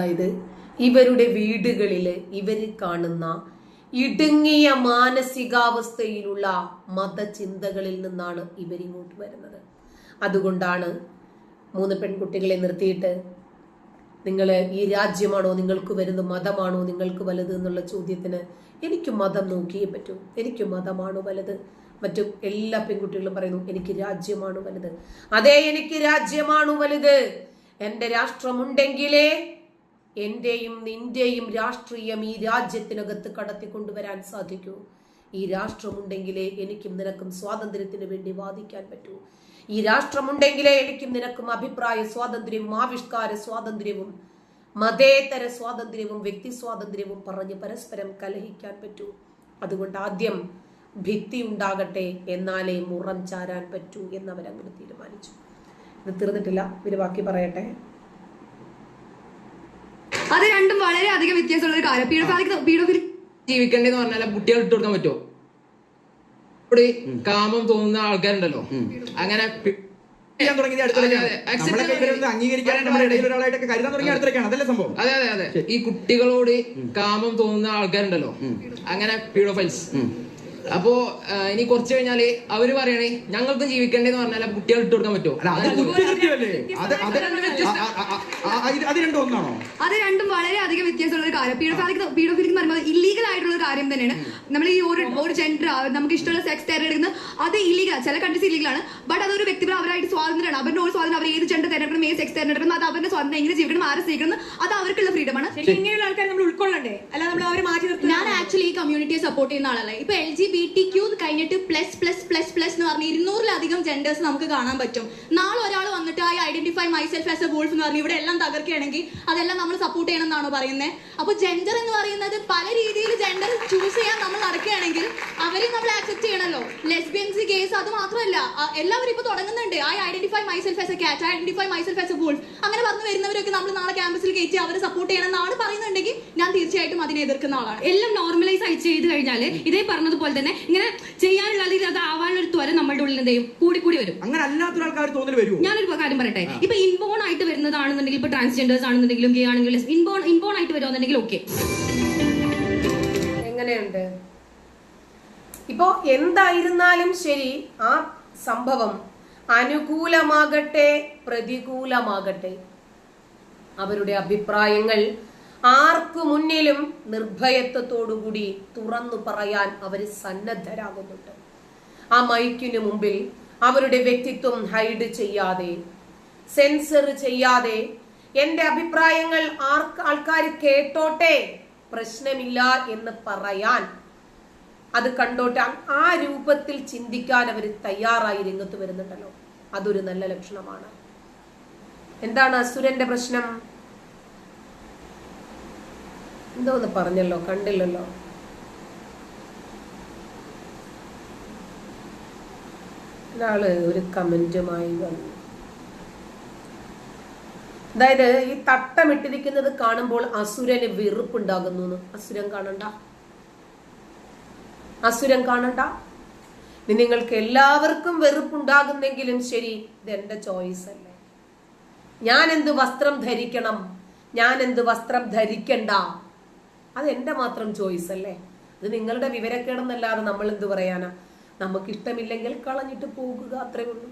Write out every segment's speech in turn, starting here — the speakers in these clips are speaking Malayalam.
അതായത് ഇവരുടെ വീടുകളിൽ ഇവർ കാണുന്ന ഇടുങ്ങിയ മാനസികാവസ്ഥയിലുള്ള മതചിന്തകളിൽ നിന്നാണ് ഇവരിങ്ങോട്ട് വരുന്നത്. അതുകൊണ്ടാണ് മൂന്ന് പെൺകുട്ടികളെ നിർത്തിയിട്ട് നിങ്ങൾ ഈ രാജ്യമാണോ നിങ്ങൾക്ക് വരുന്ന മതമാണോ നിങ്ങൾക്ക് വലുത് എന്നുള്ള ചോദ്യത്തിന് എനിക്ക് മതം നോക്കിയേ പറ്റൂ. എനിക്ക് മതമാണോ വലുത്? മറ്റു എല്ലാ പെൺകുട്ടികളും പറയുന്നു എനിക്ക് രാജ്യമാണോ വലുത്? അതെ എനിക്ക് രാജ്യമാണോ വലുത്? എന്റെ രാഷ്ട്രമുണ്ടെങ്കിലേ എന്റെയും നിന്റെയും രാഷ്ട്രീയം ഈ രാജ്യത്തിനകത്ത് കടത്തിക്കൊണ്ടുവരാൻ സാധിക്കൂ. ഈ രാഷ്ട്രമുണ്ടെങ്കിലേ എനിക്കും നിനക്കും സ്വാതന്ത്ര്യത്തിന് വേണ്ടി വാദിക്കാൻ പറ്റൂ. ഈ രാഷ്ട്രമുണ്ടെങ്കിലേ എനിക്കും നിനക്കും അഭിപ്രായ സ്വാതന്ത്ര്യവും ആവിഷ്കാര സ്വാതന്ത്ര്യവും മതേതര സ്വാതന്ത്ര്യവും വ്യക്തി സ്വാതന്ത്ര്യവും പറഞ്ഞ് പരസ്പരം കലഹിക്കാൻ പറ്റൂ. അതുകൊണ്ട് ആദ്യം ഭിത്തി ഉണ്ടാകട്ടെ എന്നാലേ മുറം ചാരാൻ പറ്റൂ എന്നവരങ്ങനെ തീരുമാനിച്ചു. ഇത് തീർന്നിട്ടില്ല. ഇവർ ബാക്കി പറയട്ടെ. അത് രണ്ടും വളരെ അധികം വ്യത്യാസമുള്ള ഒരു കാര്യം. പീഡോഫാലിക് പീഡോഫിലി ജീവിക്കണ്ടെന്ന് പറഞ്ഞാൽ കുട്ടികൾ ഇട്ട് കൊടുക്കാൻ പറ്റുമോ ഇവിടെ കാമം തോന്നുന്ന ആൾക്കാരുണ്ടല്ലോ. അങ്ങനെ അതെ അതെ. അതെ ഈ കുട്ടികളോട് കാമം തോന്നുന്ന ആൾക്കാരുണ്ടല്ലോ. അങ്ങനെ പീഡോഫൈൽസ് അപ്പോ ഇനി കുറച്ച് കഴിഞ്ഞാൽ അവർ പറയണേ ഞങ്ങൾക്കും ജീവിക്കണ്ടേന്ന് പറഞ്ഞാൽ കുട്ടികൾ ഇട്ട് കൊടുക്കാൻ പറ്റുമോ? അത് രണ്ടും ഒന്നാണോ? അത് രണ്ടും വളരെ അധികം വ്യത്യാസമുള്ള ഒരു കാര്യം പീഡോഫാലിക് പീഡോഫിലിക് എന്ന് പറയുമ്പോൾ ഇല്ലീഗൽ ആയിട്ടുള്ള ഒരു കാര്യം തന്നെയാണ്. നമ്മൾ ഈ ഒരു ഒരു ജെൻഡർ നമുക്ക് ഇഷ്ടമുള്ള സെക്സ് തിരഞ്ഞെടുക്കുന്നത് അത് ഇല്ലീഗൽ ചില കൺട്രീസ് ഇല്ലീഗലാണ് ബട്ട് അതൊരു വ്യക്തിപരം അവരായിട്ട് സ്വാതന്ത്ര്യമാണ്. അവരുടെ ഒരു സ്വാതന്ത്ര്യം അവർ ഏത് ജെൻഡർ തിരഞ്ഞെടുക്കണം ഏത് സെക്സ് തിരഞ്ഞെടുക്കണം അത് അവരുടെ സ്വാതന്ത്ര്യം എങ്ങനെ ജീവിക്കണം ആരെ സ്വീകരിക്കണം അത് അവർക്കുള്ള ഫ്രീഡമാണ് ആണ്. ഇങ്ങനെയുള്ള ആൾക്കാർ നമ്മൾ ഉൾക്കൊള്ളണ്ടേ? അല്ല നമ്മൾ അവരെ മാറ്റി നിർത്തും ഞാൻ ആക്ച്വലി ഈ കമ്മ്യൂണിറ്റിയെ സപ്പോർട്ട് ചെയ്യുന്ന ആളല്ലേ. ഇപ്പൊ L G B T Q കഴിഞ്ഞിട്ട് പ്ലസ് പ്ലസ് പ്ലസ് പ്ലസ് എന്ന് പറഞ്ഞ് ഇരുന്നൂറിലധികം ജെൻഡേഴ്സ് നമുക്ക് കാണാൻ പറ്റും. നാളെ ഒരാൾ വന്നിട്ട് I identify myself as a wolf എന്ന് പറഞ്ഞ് ഇവിടെ എല്ലാം തകർക്കുകയാണെങ്കിൽ അതെല്ലാം നമ്മൾ സപ്പോർട്ട് ചെയ്യണം എന്നാണോ പറയുന്നത്? അപ്പൊ ജെൻഡർ എന്ന് പറയുന്നത് പല രീതിയിൽ ജെൻഡർ ചൂസ് ചെയ്യാൻ നമ്മൾ നടക്കുകയാണെങ്കിൽ അവരെ നമ്മൾ ആക്സെപ്റ്റ് ചെയ്യണമല്ലോ ലെസ്ബിയൻസ് ഗേസ് അത് മാത്രമല്ല. എല്ലാവരും ഇപ്പൊ തുടങ്ങുന്നുണ്ട്. I identify myself as a cat I identify myself as a wolf അങ്ങനെ പറഞ്ഞു വരുന്നവരൊക്കെ നമ്മൾ നാളെ ക്യാമ്പസിൽ കയറ്റി അവരെ സപ്പോർട്ട് ചെയ്യണം എന്നാണ് പറയുന്നുണ്ടെങ്കിൽ ഞാൻ തീർച്ചയായിട്ടും അതിനെ എതിർക്കുന്ന ആളാണ്. എല്ലാം നോർമലൈസ് ആയി ചെയ്ത് കഴിഞ്ഞാൽ ഇതേ പറഞ്ഞതുപോലെ തന്നെ ഇങ്ങനെ ചെയ്യാനുള്ള അല്ലെങ്കിൽ അത് ആവാനുള്ള ഒരു ത്വര നമ്മുടെ ഉള്ളിൽ എന്തെയും കൂടി കൂടി വരും. അങ്ങനെ അല്ലാത്തൊരാൾക്കാർ തോന്നൽ വരും ഞാനൊരു കാര്യം പറയട്ടെ. ഇപ്പൊ ഇൻബോൺ ആയിട്ട് വരുന്നതാണെന്നുണ്ടെങ്കിൽ ഇപ്പൊ ട്രാൻസ്ജെൻഡേഴ്സ് ആണെന്നുണ്ടെങ്കിലും ഗേ ആണെങ്കിലും ഇൻബോൺ ഇൻബോൺ ആയിട്ട് വരുവാന്നുണ്ടെങ്കിൽ ഓക്കെ എങ്ങനെയുണ്ട്? ഇപ്പോ എന്തായിരുന്നാലും ശരി ആ സംഭവം അനുകൂലമാകട്ടെ പ്രതികൂലമാകട്ടെ. അവരുടെ അഭിപ്രായങ്ങൾ ആർക്കു മുന്നിലും നിർഭയത്വത്തോടുകൂടി തുറന്നു പറയാൻ അവർ സന്നദ്ധരാകുന്നുണ്ട്. ആ മൈക്കിന് മുമ്പിൽ അവരുടെ വ്യക്തിത്വം ഹൈഡ് ചെയ്യാതെ സെൻസർ ചെയ്യാതെ എന്റെ അഭിപ്രായങ്ങൾ ആർക്ക് ആൾക്കാർ കേട്ടോട്ടെ പ്രശ്നമില്ല എന്ന് പറയാൻ അത് കണ്ടോട്ടെ ആ രൂപത്തിൽ ചിന്തിക്കാൻ അവർ തയ്യാറായി രംഗത്ത് വരുന്നുണ്ടല്ലോ. അതൊരു നല്ല ലക്ഷണമാണ്. എന്താണ് അസുരന്റെ പ്രശ്നം? എന്തോ ഒന്ന് പറഞ്ഞല്ലോ കണ്ടില്ലല്ലോ. ഒരാൾ ഒരു കമന്റുമായി വന്നു. അതായത് ഈ തട്ടമിട്ടിരിക്കുന്നത് കാണുമ്പോൾ അസുരന് വെറുപ്പുണ്ടാകുന്നു അസുരം കാണണ്ട. അസുരം കാണണ്ട. നിങ്ങൾക്ക് എല്ലാവർക്കും വെറുപ്പുണ്ടാകുന്നെങ്കിലും ശരി ഇതെന്റെ ചോയ്സ് അല്ലേ? ഞാൻ എന്ത് വസ്ത്രം ധരിക്കണം? ഞാൻ എന്ത് വസ്ത്രം ധരിക്കണ്ട? അത് എന്റെ മാത്രം ചോയ്സ് അല്ലേ? അത് നിങ്ങളുടെ വിവരക്കേടെന്നല്ലാതെ നമ്മൾ എന്ത് പറയാനാ? നമുക്കിഷ്ടമില്ലെങ്കിൽ കളഞ്ഞിട്ട് പോകുക അത്രേ ഉള്ളൂ.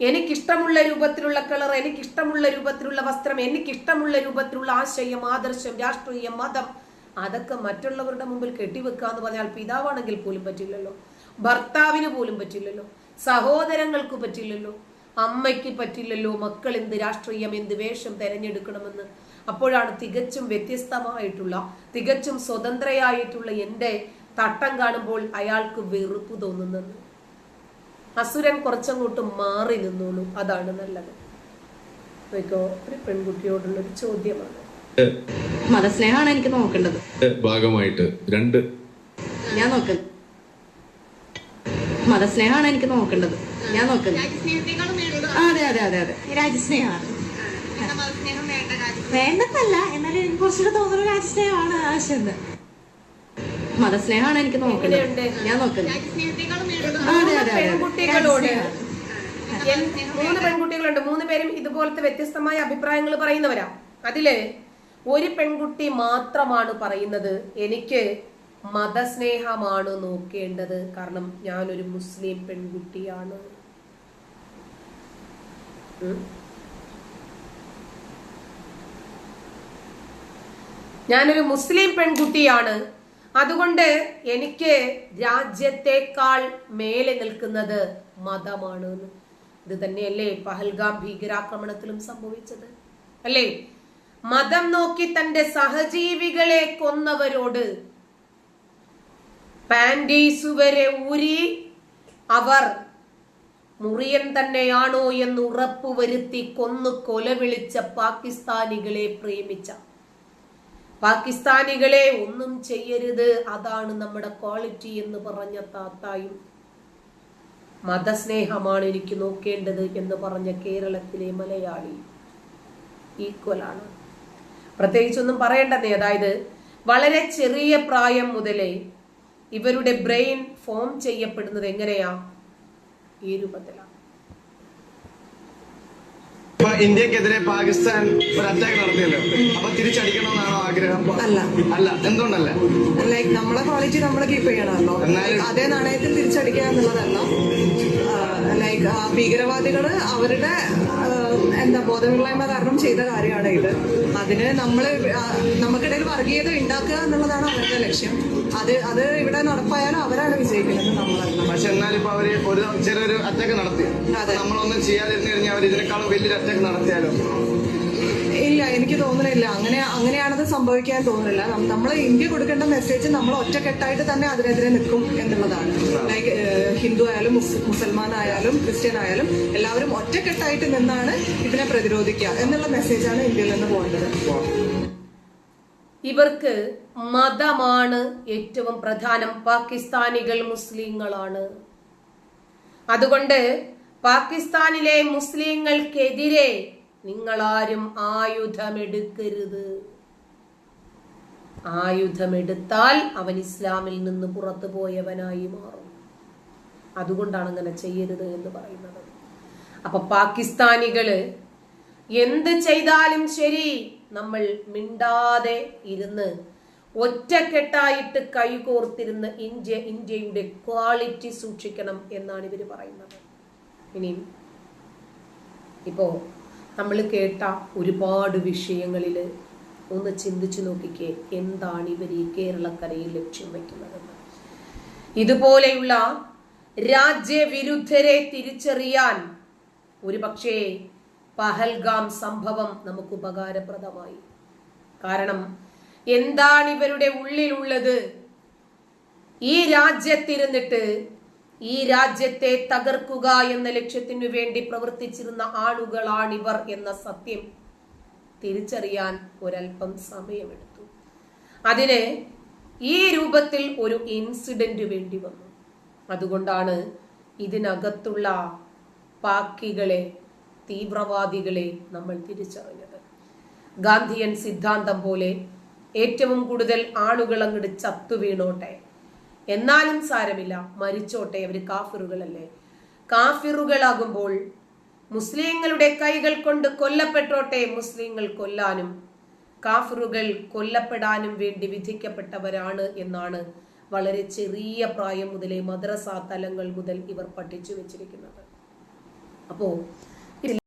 എനിക്കിഷ്ടമുള്ള രൂപത്തിലുള്ള കളർ എനിക്കിഷ്ടമുള്ള രൂപത്തിലുള്ള വസ്ത്രം എനിക്കിഷ്ടമുള്ള രൂപത്തിലുള്ള ആശയം ആദർശം രാഷ്ട്രീയം മതം അതൊക്കെ മറ്റുള്ളവരുടെ മുമ്പിൽ കെട്ടിവെക്കുക എന്ന് പറഞ്ഞാൽ പിതാവാണെങ്കിൽ പോലും പറ്റില്ലല്ലോ. ഭർത്താവിന് പോലും പറ്റില്ലല്ലോ. സഹോദരങ്ങൾക്ക് പറ്റില്ലല്ലോ. അമ്മയ്ക്ക് പറ്റില്ലല്ലോ മക്കൾ എന്ത് രാഷ്ട്രീയം എന്ത് വേഷം തെരഞ്ഞെടുക്കണമെന്ന്. അപ്പോഴാണ് തികച്ചും വ്യത്യസ്തമായിട്ടുള്ള തികച്ചും സ്വതന്ത്രയായിട്ടുള്ള എന്റെ തട്ടം കാണുമ്പോൾ അയാൾക്ക് വെറുപ്പ് തോന്നുന്നത്. അസുരൻ കുറച്ചങ്ങോട്ട് മാറി നിന്നോളൂ അതാണ് നല്ലത്. ഒരു പെൺകുട്ടിയോടുള്ള ഒരു ചോദ്യമാണ്. മതസ്നേഹമാണ് എനിക്ക് നോക്കേണ്ടത്. ഭാഗമായിട്ട് രണ്ട്. ഞാൻ നോക്കുന്നത് മതസ്നേഹമാണ് എനിക്ക് നോക്കേണ്ടത്. ഞാൻ നോക്കുന്നത് അതെ അതെ അതെ അതെ. രാജ്യസ്നേഹമാണ്. വേണ്ടെന്നല്ല എന്നാലും എനിക്ക് കുറച്ചുകൂടെ തോന്നുന്ന രാജ്യസ്നേഹമാണ് ആവശ്യം മതസ്നേഹമാണ് എനിക്ക് നോക്കുന്നത്? ഞാൻ നോക്കുന്നത്. മൂന്ന് പെൺകുട്ടികളുണ്ട്. മൂന്ന് പേരും ഇതുപോലത്തെ വ്യത്യസ്തമായ അഭിപ്രായങ്ങൾ പറയുന്നവരാ. അതിൽ ഒരു പെൺകുട്ടി മാത്രമാണ് പറയുന്നത്. എനിക്ക് മതസ്നേഹമാണ് നോക്കേണ്ടത്. കാരണം ഞാനൊരു മുസ്ലിം പെൺകുട്ടിയാണ്. ഞാനൊരു മുസ്ലിം പെൺകുട്ടിയാണ്. അതുകൊണ്ട് എനിക്ക് രാജ്യത്തെക്കാൾ മേലെ നിൽക്കുന്നത് മതമാണ് ഇത് തന്നെയല്ലേ പഹൽഗാം ഭീകരാക്രമണത്തിലും സംഭവിച്ചത്. അല്ലേ? മതം നോക്കി തന്റെ സഹജീവികളെ കൊന്നവരോട് പാൻഡീസ് വരെ ഊരി അവർ മുറിയൻ തന്നെയാണോ എന്ന് ഉറപ്പുവരുത്തി കൊന്നു കൊലവിളിച്ച പാകിസ്ഥാനികളെ പ്രേമിച്ച. പാകിസ്ഥാനികളെ ഒന്നും ചെയ്യരുത് അതാണ് നമ്മുടെ ക്വാളിറ്റി എന്ന് പറഞ്ഞ താത്തായും മതസ്നേഹമാണ് എനിക്ക് നോക്കേണ്ടത് എന്ന് പറഞ്ഞ കേരളത്തിലെ മലയാളി ഈക്വലാണ്. പ്രത്യേകിച്ചൊന്നും പറയേണ്ടതേ അതായത് വളരെ ചെറിയ പ്രായം മുതലേ ഇവരുടെ ബ്രെയിൻ ഫോം ചെയ്യപ്പെടുന്നത് എങ്ങനെയാ? ഈ രൂപത്തിലാണ്. ഇന്ത്യക്കെതിരെ പാകിസ്ഥാൻ ഒരു അറ്റാക്ക് നടത്തിയല്ലോ. അപ്പൊ തിരിച്ചടിക്കണമെന്നാണോ ആഗ്രഹം? അല്ല. അല്ല. എന്തുകൊണ്ടല്ല? ലൈക് നമ്മളെ ക്വാളിറ്റി നമ്മൾ കീപ്പ് ചെയ്യണമല്ലോ. അതേ നാണയത്തിൽ തിരിച്ചടിക്കുക എന്നുള്ളതല്ല. ലൈക്ക് ഭീകരവാദികൾ അവരുടെ എന്താ ബോധമില്ലായ്മ കാരണം ചെയ്ത കാര്യമാണ് ഇത്. അതിന് നമ്മൾ നമുക്കിടയിൽ വർഗീയത ഉണ്ടാക്കുക എന്നുള്ളതാണ് അവരുടെ ലക്ഷ്യം. അത് അത് ഇവിടെ നടപ്പായാലും അവരാണ് വിജയിക്കുന്നത് നമ്മളല്ല പക്ഷെ എന്നാലിപ്പോ അവർ ഒരു ചെറിയൊരു അറ്റാക്ക് നടത്തി. അതെ. നമ്മളൊന്നും ചെയ്യാതിരുന്നു കഴിഞ്ഞാൽ അവർ ഇതിനേക്കാളും വലിയൊരു അറ്റാക്ക് നടത്തിയാലോ? ഇല്ല എനിക്ക് തോന്നുന്നില്ല. അങ്ങനെ അങ്ങനെയാണത് സംഭവിക്കാൻ തോന്നുന്നില്ല. നമ്മൾ ഇന്ത്യ കൊടുക്കേണ്ട മെസ്സേജ് നമ്മൾ ഒറ്റക്കെട്ടായിട്ട് തന്നെ അതിനെതിരെ നിൽക്കും എന്നുള്ളതാണ്. ലൈക്ക് ഹിന്ദു ആയാലും മുസ്- മുസൽമാൻ ആയാലും ക്രിസ്ത്യൻ ആയാലും എല്ലാവരും ഒറ്റക്കെട്ടായിട്ട് നിന്നാണ് ഇതിനെ പ്രതിരോധിക്കുക എന്നുള്ള മെസ്സേജാണ് ഇന്ത്യയിൽ നിന്ന് പോകേണ്ടത്. ഇവർക്ക് മതമാണ് ഏറ്റവും പ്രധാനം. പാകിസ്ഥാനികൾ മുസ്ലിങ്ങളാണ്. അതുകൊണ്ട് പാകിസ്ഥാനിലെ മുസ്ലിങ്ങൾക്കെതിരെ നിങ്ങൾ ആരും ആയുധമെടുക്കരുത്. ആയുധമെടുത്താൽ അവൻ ഇസ്ലാമിൽ നിന്ന് പുറത്തു പോയവനായി മാറും. അതുകൊണ്ടാണ് അങ്ങനെ ചെയ്യരുത് എന്ന് പറയുന്നത്. അപ്പൊ പാകിസ്ഥാനികൾ എന്ത് ചെയ്താലും ശരി നമ്മൾ മിണ്ടാതെ ഇരുന്ന് ഒറ്റക്കെട്ടായിട്ട് കൈകോർത്തിരുന്ന് ഇന്ത്യ ഇന്ത്യയുടെ ക്വാളിറ്റി സൂക്ഷിക്കണം എന്നാണ് ഇവർ പറയുന്നത്. ഇനി ഇപ്പോ നമ്മൾ കേട്ട ഒരുപാട് വിഷയങ്ങളിൽ ഒന്ന് ചിന്തിച്ചു നോക്കിക്കേ എന്താണ് ഇവർ ഈ കേരളക്കരയിൽ ലക്ഷ്യം വയ്ക്കുന്നതെന്ന് ഇതുപോലെയുള്ള രാജ്യവിരുദ്ധരെ തിരിച്ചറിയാൻ ഒരുപക്ഷേ പഹൽഗാം സംഭവം നമുക്ക് ഉപകാരപ്രദമായി. കാരണം എന്താണ് ഇവരുടെ ഉള്ളിലുള്ളത്? ഈ രാജ്യത്തിരുന്നിട്ട് ഈ രാജ്യത്തെ തകർക്കുക എന്ന ലക്ഷ്യത്തിനു വേണ്ടി പ്രവർത്തിച്ചിരുന്ന ആളുകളാണിവർ എന്ന സത്യം തിരിച്ചറിയാൻ ഒരൽപ്പം സമയമെടുത്തു. അതിന് ഈ രൂപത്തിൽ ഒരു ഇൻസിഡന്റ് വേണ്ടി വന്നു. അതുകൊണ്ടാണ് ഇതിനകത്തുള്ള പാക്കികളെ തീവ്രവാദികളെ നമ്മൾ തിരിച്ചറിഞ്ഞത്. ഗാന്ധിയൻ സിദ്ധാന്തം പോലെ ഏറ്റവും കൂടുതൽ ആളുകൾ അങ്ങോട്ട് ചത്തു വീണോട്ടെ. എന്നാലും സാരമില്ല മരിച്ചോട്ടെ അവർ കാഫിറുകളല്ലേ? കാഫിറുകളാകുമ്പോൾ മുസ്ലിങ്ങളുടെ കൈകൾ കൊണ്ട് കൊല്ലപ്പെട്ടോട്ടെ മുസ്ലിങ്ങൾ കൊല്ലാനും. കാഫിറുകൾ കൊല്ലപ്പെടാനും വേണ്ടി വിധിക്കപ്പെട്ടവരാണ് എന്നാണ് വളരെ ചെറിയ പ്രായം മുതലേ മദ്രസ തലങ്ങൾ മുതൽ ഇവർ പഠിച്ചു വെച്ചിരിക്കുന്നത്. അപ്പോ